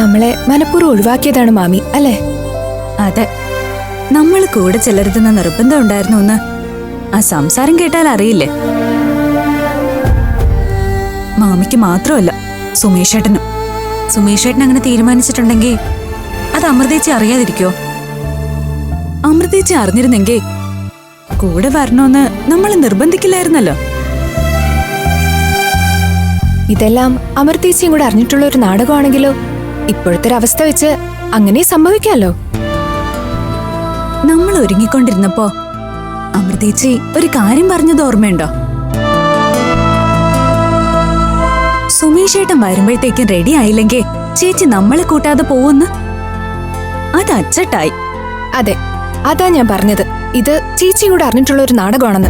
നമ്മളെ മനഃപൂർവം ഒഴിവാക്കിയതാണ് മാമി അല്ലേ? അതെ. നമ്മൾ കൂടെ ചെല്ലരുതെന്ന നിർബന്ധം ഉണ്ടായിരുന്നു എന്ന് ആ സംസാരം കേട്ടാൽ അറിയില്ലേ? മാമിക്ക് മാത്രമല്ല സുമേഷേട്ടനും. സുമേഷേട്ടൻ അങ്ങനെ തീരുമാനിച്ചിട്ടുണ്ടെങ്കിൽ അത് അമൃതേച്ചി അറിയാതിരിക്കോ അമൃതേച്ചി അറിഞ്ഞിരുന്നെങ്കിൽ കൂടെ വരണമെന്ന് നമ്മൾ നിർബന്ധിക്കില്ലായിരുന്നല്ലോ. ഇതെല്ലാം അമൃതേച്ചിയും കൂടെ അറിഞ്ഞിട്ടുള്ള ഒരു നാടകമാണെങ്കിലോ? ഇപ്പോഴത്തെ ഒരു അവസ്ഥ വെച്ച് അങ്ങനെ സംഭവിക്കാമല്ലോ നമ്മൾ ഒരുങ്ങിക്കൊണ്ടിരുന്നപ്പോ അമൃതേച്ചി ഒരു കാര്യം പറഞ്ഞത് ഓർമ്മയുണ്ടോ? സുമേഷേട്ടൻ വരുമ്പോഴത്തേക്കും റെഡി ആയില്ലെങ്കിൽ ചേച്ചി നമ്മളെ കൂട്ടാതെ പോവെന്ന്? അത് അച്ചട്ടായി. അതെ അതാ ഞാൻ പറഞ്ഞത്. ഇത് ചേച്ചി കൂടെ അറിഞ്ഞിട്ടുള്ള ഒരു നാടകമാണെന്ന്.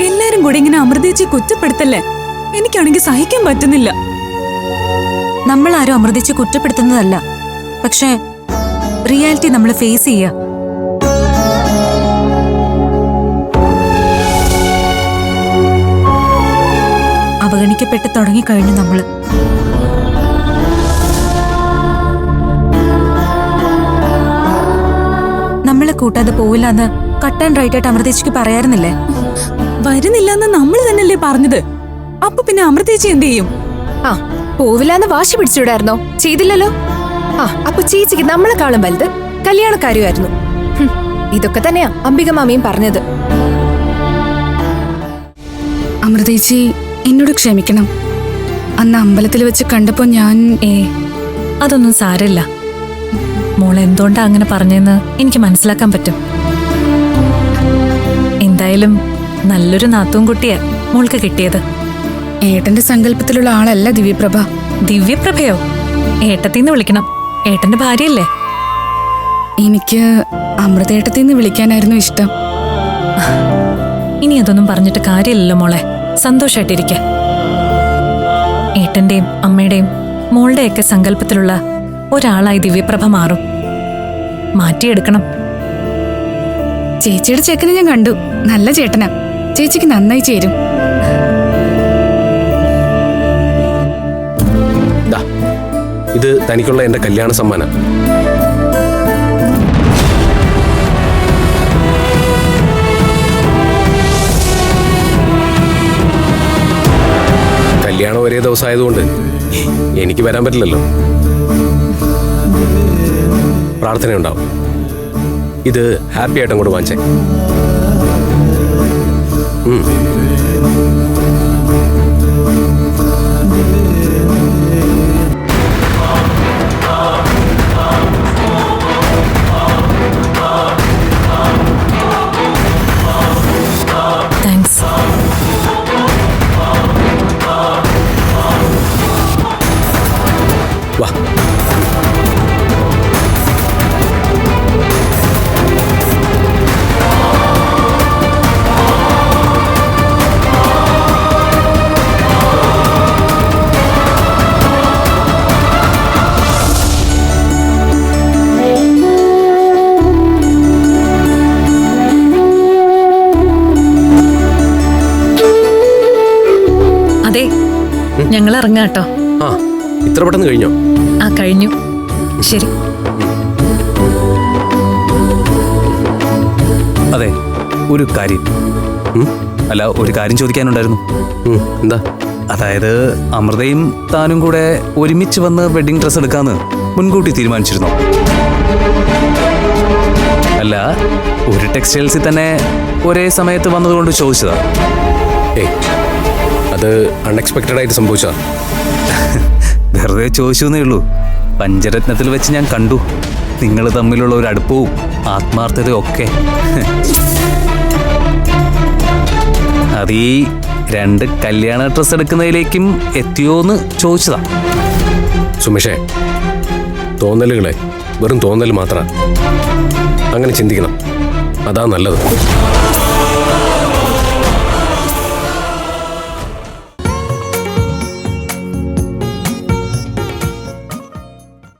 എല്ലാരും കൂടി ഇങ്ങനെ അമൃതേച്ചി കുറ്റപ്പെടുത്തല്ലേ? എനിക്കാണെങ്കിൽ സഹിക്കാൻ പറ്റുന്നില്ല. നമ്മൾ ആരും അമൃതിച്ച് കുറ്റപ്പെടുത്തുന്നതല്ല. പക്ഷേ റിയാലിറ്റി നമ്മൾ ഫേസ് ചെയ്യുക അവഗണിക്കപ്പെട്ട് തുടങ്ങിക്കഴിഞ്ഞു നമ്മൾ നമ്മളെ കൂട്ടാതെ പോവില്ല എന്ന് കട്ട് ആൻഡ് റൈറ്റ് ആയിട്ട് അമൃതേച്ചിക്ക് പറയാറുന്നില്ലേ? വരുന്നില്ല എന്ന് നമ്മൾ തന്നെയല്ലേ പറഞ്ഞത്. അപ്പൊ പിന്നെ അമൃതേച്ചി എന്ത് ചെയ്യും? ആ പോവില്ലാന്ന് വാശി പിടിച്ചിടായിരുന്നോ ചെയ്തില്ലല്ലോ? ആ അപ്പൊ ചേച്ചിക്ക് നമ്മളെക്കാളും വലുത് കല്യാണക്കാരുമായിരുന്നു ഇതൊക്കെ തന്നെയാ അംബിക മാമിയും പറഞ്ഞത്. അമൃതേച്ചി എന്നോട് ക്ഷമിക്കണം. അന്ന് അമ്പലത്തിൽ വെച്ച് കണ്ടപ്പോ ഞാൻ ഏ അതൊന്നും സാരല്ല മോൾ എന്തുകൊണ്ടാ അങ്ങനെ പറഞ്ഞെന്ന് എനിക്ക് മനസ്സിലാക്കാൻ പറ്റും. എന്തായാലും നല്ലൊരു നാത്തൂൻ കുട്ടിയാ മോൾക്ക് കിട്ടിയത്. ഏട്ടന്റെ സങ്കല്പത്തിലുള്ള ആളല്ല ദിവ്യപ്രഭ. ദിവ്യപ്രഭയോ? ഏട്ടത്തിന്ന് വിളിക്കണം. ഏട്ടന്റെ ഭാര്യയല്ലേ? എനിക്ക് അമൃതേട്ടത്തിന്ന് വിളിക്കാനായിരുന്നു ഇഷ്ടം. ഇനി അതൊന്നും പറഞ്ഞിട്ട് കാര്യമില്ലല്ലോ മോളെ. സന്തോഷമായിട്ടിരിക്ക ഏട്ടന്റെയും അമ്മയുടെയും മോളുടെയൊക്കെ സങ്കല്പത്തിലുള്ള ഒരാളായി ദിവ്യപ്രഭ മാറും. മാറ്റിയെടുക്കണം. ചേച്ചിയുടെ ചെക്കനെ ഞാൻ കണ്ടു. നല്ല ചേട്ടനാ. ചേച്ചിക്ക് നന്നായി ചേരും. ഇത് തനിക്കുള്ള എന്റെ കല്യാണ സമ്മാനം. കല്യാണം ഒരേ ദിവസമായതുകൊണ്ട് എനിക്ക് വരാൻ പറ്റില്ലല്ലോ. പ്രാർത്ഥനയുണ്ടാവും. ഇത് ഹാപ്പി ആയിട്ട് അങ്ങോട്ട് വാങ്ങിച്ചേ. ഞങ്ങൾ ഇറങ്ങാട്ടോ ആ ഇത്ര പെട്ടെന്ന് കഴിഞ്ഞോ? ആ കഴിഞ്ഞു. ശരി. അതെ ഒരു കാര്യം? അല്ല ഒരു കാര്യം ചോദിക്കാനുണ്ടായിരുന്നു. എന്താ? അതായത് അമൃതയും താനും കൂടെ ഒരുമിച്ച് വന്ന് വെഡിങ് ഡ്രസ് എടുക്കാന്ന് മുൻകൂട്ടി തീരുമാനിച്ചിരുന്നു. അല്ല ഒരു ടെക്സ്റ്റൈൽസിൽ തന്നെ ഒരേ സമയത്ത് വന്നതുകൊണ്ട് ചോദിച്ചതാ. ഏയ് അത് അൺഎക്സ്പെക്റ്റഡ് ആയിട്ട് സംഭവിച്ചാ വെറുതെ ചോദിച്ചേ ഉള്ളൂ. പഞ്ചരത്നത്തിൽ വെച്ച് ഞാൻ കണ്ടു. നിങ്ങൾ തമ്മിലുള്ള ഒരു അടുപ്പവും ആത്മാർത്ഥതയും ഒക്കെ. അത് ഈ രണ്ട് കല്യാണ ഡ്രസ് എടുക്കുന്നതിലേക്കും എത്തിയോന്ന് ചോദിച്ചതാ. സുമേഷേ തോന്നലുകളെ വെറും തോന്നൽ മാത്രമാണ് അങ്ങനെ ചിന്തിക്കണം. അതാ നല്ലത്.